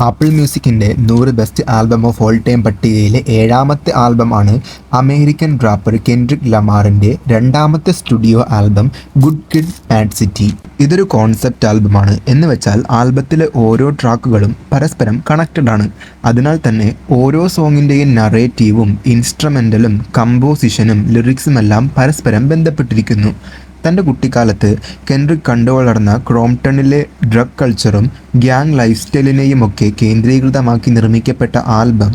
Apple മ്യൂസിക്കിന്റെ നൂറ് best album of all time പട്ടികയിലെ ഏഴാമത്തെ ആൽബമാണ് അമേരിക്കൻ റാപ്പർ കെൻഡ്രിക് ലമാറിന്റെ രണ്ടാമത്തെ studio album good kid mad city. ഇതൊരു കോൺസെപ്റ്റ് ആൽബമാണ്. എന്ന് വെച്ചാൽ ആൽബത്തിലെ ഓരോ ട്രാക്കുകളും പരസ്പരം കണക്റ്റഡ് ആണ്. അതിനാൽ തന്നെ ഓരോ സോങ്ങിന്റെയും നറേറ്റീവും ഇൻസ്ട്രുമെന്റലും കമ്പോസിഷനും ലിറിക്സുമെല്ലാം പരസ്പരം ബന്ധപ്പെട്ടിരിക്കുന്നു. തന്റെ കുട്ടിക്കാലത്ത് കെൻറിക് കണ്ടു വളർന്ന ക്രോംപ്ടണിലെ ഡ്രഗ് കൾച്ചറും ഗ്യാങ് ലൈഫ് സ്റ്റൈലിനെയും ഒക്കെ കേന്ദ്രീകൃതമാക്കി നിർമ്മിക്കപ്പെട്ട ആൽബം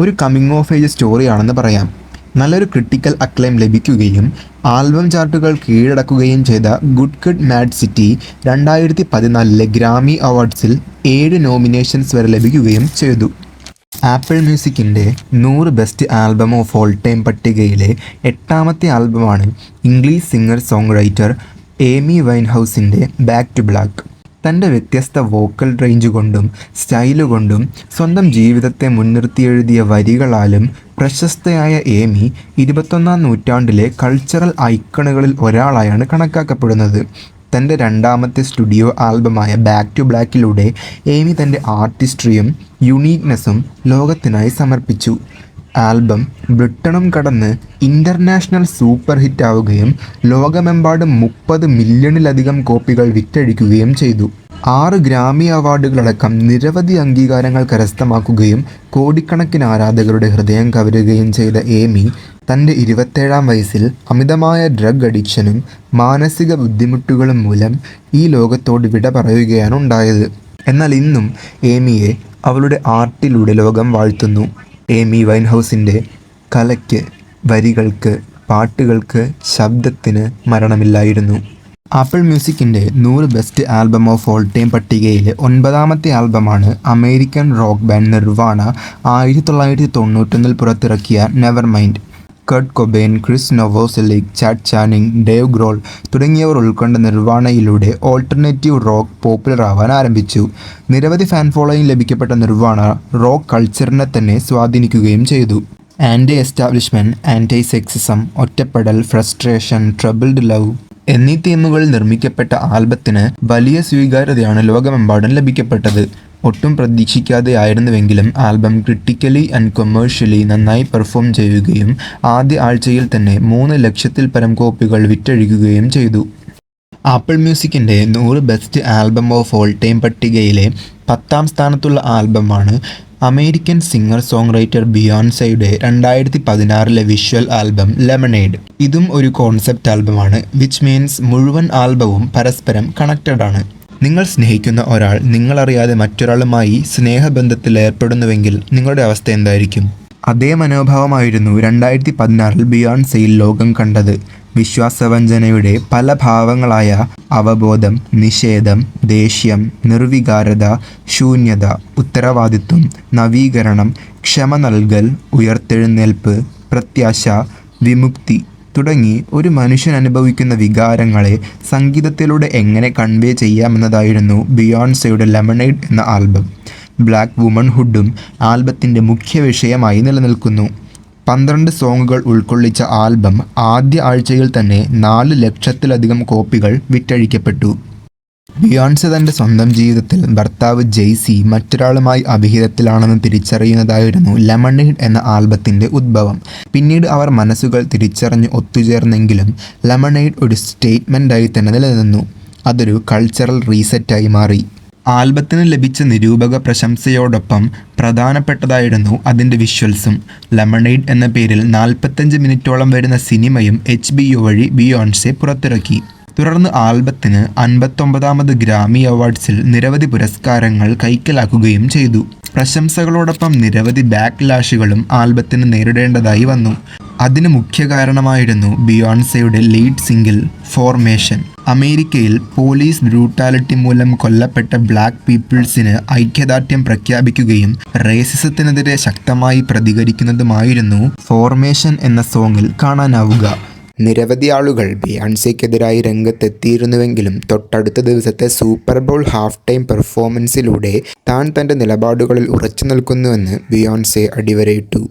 ഒരു കമ്മിങ് ഓഫ് ഏജ് സ്റ്റോറിയാണെന്ന് പറയാം. നല്ലൊരു ക്രിട്ടിക്കൽ അക്ലെയിം ലഭിക്കുകയും ആൽബം ചാർട്ടുകൾ കീഴടക്കുകയും ചെയ്ത ഗുഡ് ഗുഡ് മാഡ് സിറ്റി രണ്ടായിരത്തി പതിനാലിലെ ഗ്രാമി അവാർഡ്സിൽ ഏഴ് നോമിനേഷൻസ് വരെ ലഭിക്കുകയും ചെയ്തു. ആപ്പിൾ മ്യൂസിക്കിന്റെ നൂറ് best album of all time പട്ടികയിലെ എട്ടാമത്തെ ആൽബമാണ് English singer songwriter Amy വൈൻ ഹൗസിന്റെ ബാക്ക് ടു ബ്ലാക്ക്. തന്റെ വ്യത്യസ്ത വോക്കൽ റേഞ്ച് കൊണ്ടും സ്റ്റൈലുകൊണ്ടും സ്വന്തം ജീവിതത്തെ മുൻനിർത്തി എഴുതിയ വരികളാലും പ്രശസ്തയായ ഏമി ഇരുപത്തൊന്നാം നൂറ്റാണ്ടിലെ കൾച്ചറൽ ഐക്കണുകളിൽ ഒരാളായാണ് കണക്കാക്കപ്പെടുന്നത്. തന്റെ രണ്ടാമത്തെ സ്റ്റുഡിയോ ആൽബമായ ബാക്ക് ടു ബ്ലാക്കിലൂടെ ഏമി തന്റെ ആർട്ടിസ്ട്രിയും യുണീക്നെസ്സും ലോകത്തിനായി സമർപ്പിച്ചു. ആൽബം ബ്രിട്ടണും കടന്ന് ഇന്റർനാഷണൽ സൂപ്പർ ഹിറ്റ് ആവുകയും ലോകമെമ്പാടും മുപ്പത് മില്യണിലധികം കോപ്പികൾ വിറ്റഴിക്കുകയും ചെയ്തു. ആറ് ഗ്രാമി അവാർഡുകളടക്കം നിരവധി അംഗീകാരങ്ങൾ കരസ്ഥമാക്കുകയും കോടിക്കണക്കിന് ആരാധകരുടെ ഹൃദയം കവരുകയും ചെയ്ത ഏമി തന്റെ ഇരുപത്തേഴാം വയസ്സിൽ അമിതമായ ഡ്രഗ് അഡിക്ഷനും മാനസിക ബുദ്ധിമുട്ടുകളും മൂലം ഈ ലോകത്തോട് വിട പറയുകയാണ് ഉണ്ടായത്. എന്നാൽ ഇന്നും ഏമിയെ അവളുടെ ആർട്ടിലൂടെ ലോകം വാഴ്ത്തുന്നു. ഏമി വൈൻഹൗസിന്റെ കലയ്ക്ക് വരികൾക്ക് പാട്ടുകൾക്ക് ശബ്ദത്തിന് മരണമില്ലായിരുന്നു. ആപ്പിൾ മ്യൂസിക്കിന്റെ നൂറ് best album of all time പട്ടികയിലെ ഒൻപതാമത്തെ ആൽബമാണ് അമേരിക്കൻ റോക്ക് ബാൻഡ് നിർവാണ ആയിരത്തി തൊള്ളായിരത്തി തൊണ്ണൂറ്റൊന്നിൽ പുറത്തിറക്കിയ Nevermind Kurt Cobain Krist Novoselic Chad Channing Dave Grohl തുടങ്ങിയവർ ഉൾക്കൊണ്ട നിർവാണയിലൂടെ ഓൾട്ടർനേറ്റീവ് റോക്ക് പോപ്പുലർ ആവാൻ ആരംഭിച്ചു. നിരവധി ഫാൻ ഫോളോയിങ് ലഭിക്കപ്പെട്ട നിർവാണ റോക്ക് കൾച്ചറിനെ തന്നെ സ്വാധീനിക്കുകയും ചെയ്തു. ആന്റി എസ്റ്റാബ്ലിഷ്മെന്റ് ആന്റി സെക്സിസം ഒറ്റപ്പെടൽ ഫ്രസ്ട്രേഷൻ ട്രബിൾഡ് ലവ് എന്നീ തീമുകളിൽ നിർമ്മിക്കപ്പെട്ട ആൽബത്തിന് വലിയ സ്വീകാര്യതയാണ് ലോകമെമ്പാടും ലഭിക്കപ്പെട്ടത്. ഒട്ടും പ്രതീക്ഷിക്കാതെ ആയിരുന്നുവെങ്കിലും ആൽബം ക്രിട്ടിക്കലി ആൻഡ് കൊമേഴ്ഷ്യലി നന്നായി പെർഫോം ചെയ്യുകയും ആദ്യ ആഴ്ചയിൽ തന്നെ മൂന്ന് ലക്ഷത്തിൽ പരം കോപ്പികൾ വിറ്റഴിക്കുകയും ചെയ്തു. ആപ്പിൾ മ്യൂസിക്കിന്റെ നൂറ് best album of all time പട്ടികയിലെ പത്താം സ്ഥാനത്തുള്ള ആൽബമാണ് അമേരിക്കൻ സിംഗർ സോങ് റൈറ്റർ ബിയോൺസയുടെ രണ്ടായിരത്തി പതിനാറിലെ വിഷ്വൽ ആൽബം ലെമണേഡ്. ഇതും ഒരു കോൺസെപ്റ്റ് ആൽബമാണ് വിച്ച് മീൻസ് മുഴുവൻ ആൽബവും പരസ്പരം കണക്റ്റഡ് ആണ്. നിങ്ങൾ സ്നേഹിക്കുന്ന ഒരാൾ നിങ്ങളറിയാതെ മറ്റൊരാളുമായി സ്നേഹബന്ധത്തിൽ ഏർപ്പെടുന്നുവെങ്കിൽ നിങ്ങളുടെ അവസ്ഥ എന്തായിരിക്കും? അതേ മനോഭാവമായിരുന്നു രണ്ടായിരത്തി പതിനാറിൽ ബിയോൺസയിൽ ലോകം കണ്ടത്. വിശ്വാസവഞ്ചനയുടെ പല ഭാവങ്ങളായ അവബോധം നിഷേധം ദേഷ്യം നിർവികാരത ശൂന്യത ഉത്തരവാദിത്വം നവീകരണം ക്ഷമ നൽകൽ ഉയർത്തെഴുന്നേൽപ്പ് പ്രത്യാശ വിമുക്തി തുടങ്ങി ഒരു മനുഷ്യൻ അനുഭവിക്കുന്ന വികാരങ്ങളെ സംഗീതത്തിലൂടെ എങ്ങനെ കൺവേ ചെയ്യാമെന്നതായിരുന്നു ബിയോൺസയുടെ ലെമണൈഡ് എന്ന ആൽബം. ബ്ലാക്ക് വുമൺഹുഡും ആൽബത്തിന്റെ മുഖ്യ വിഷയമായി നിലനിൽക്കുന്നു. പന്ത്രണ്ട് സോങ്ങുകൾ ഉൾക്കൊള്ളിച്ച ആൽബം ആദ്യ ആഴ്ചയിൽ തന്നെ നാല് ലക്ഷത്തിലധികം കോപ്പികൾ വിറ്റഴിക്കപ്പെട്ടു. ബിയോൺസെ തന്റെ സ്വന്തം ജീവിതത്തിൽ ഭർത്താവ് ജെയ്സി മറ്റൊരാളുമായി അഭിഹിതത്തിലാണെന്ന് തിരിച്ചറിയുന്നതായിരുന്നു ലെമണേഡ് എന്ന ആൽബത്തിന്റെ ഉദ്ഭവം. പിന്നീട് അവർ മനസ്സുകൾ തിരിച്ചറിഞ്ഞ് ഒത്തുചേർന്നെങ്കിലും ലെമണേഡ് ഒരു സ്റ്റേറ്റ്മെന്റായി തന്നെ നിലനിന്നു. അതൊരു കൾച്ചറൽ റീസെറ്റായി മാറി. ആൽബത്തിന് ലഭിച്ച നിരൂപക പ്രശംസയോടൊപ്പം പ്രധാനപ്പെട്ടതായിരുന്നു അതിന്റെ വിഷ്വൽസും. ലെമണേഡ് എന്ന പേരിൽ നാൽപ്പത്തഞ്ച് മിനിറ്റോളം വരുന്ന സിനിമയും എച്ച് ബി യു വഴി ബിയോൺസെ പുറത്തിറക്കി. തുടർന്ന് ആൽബത്തിന് അൻപത്തൊമ്പതാമത് ഗ്രാമി അവാർഡ്സിൽ നിരവധി പുരസ്കാരങ്ങൾ കൈക്കലാക്കുകയും ചെയ്തു. പ്രശംസകളോടൊപ്പം നിരവധി ബാക്ക് ലാഷുകളും ആൽബത്തിന് നേരിടേണ്ടതായി വന്നു. അതിന് മുഖ്യ കാരണമായിരുന്നു ബിയോൺസയുടെ ലീഡ് സിംഗിൾ ഫോർമേഷൻ. അമേരിക്കയിൽ പോലീസ് ബ്രൂട്ടാലിറ്റി മൂലം കൊല്ലപ്പെട്ട ബ്ലാക്ക് പീപ്പിൾസിന് ഐക്യദാർഢ്യം പ്രഖ്യാപിക്കുകയും റേസിസത്തിനെതിരെ ശക്തമായി പ്രതികരിക്കുന്നതുമായിരുന്നു ഫോർമേഷൻ എന്ന സോങ്ങിൽ കാണാനാവുക. നിരവധി ആളുകൾ ബിയാൻസിക്കെതിരായി രംഗത്തെത്തിയിരുന്നുവെങ്കിലും തൊട്ടടുത്ത ദിവസത്തെ സൂപ്പർ ബോൾ ഹാഫ് ടൈം പെർഫോമൻസിലൂടെ താൻ തന്റെ നിലപാടുകളിൽ ഉറച്ചു നിൽക്കുന്നുവെന്ന് ബിയോൺസെ അടിവരയിട്ടു.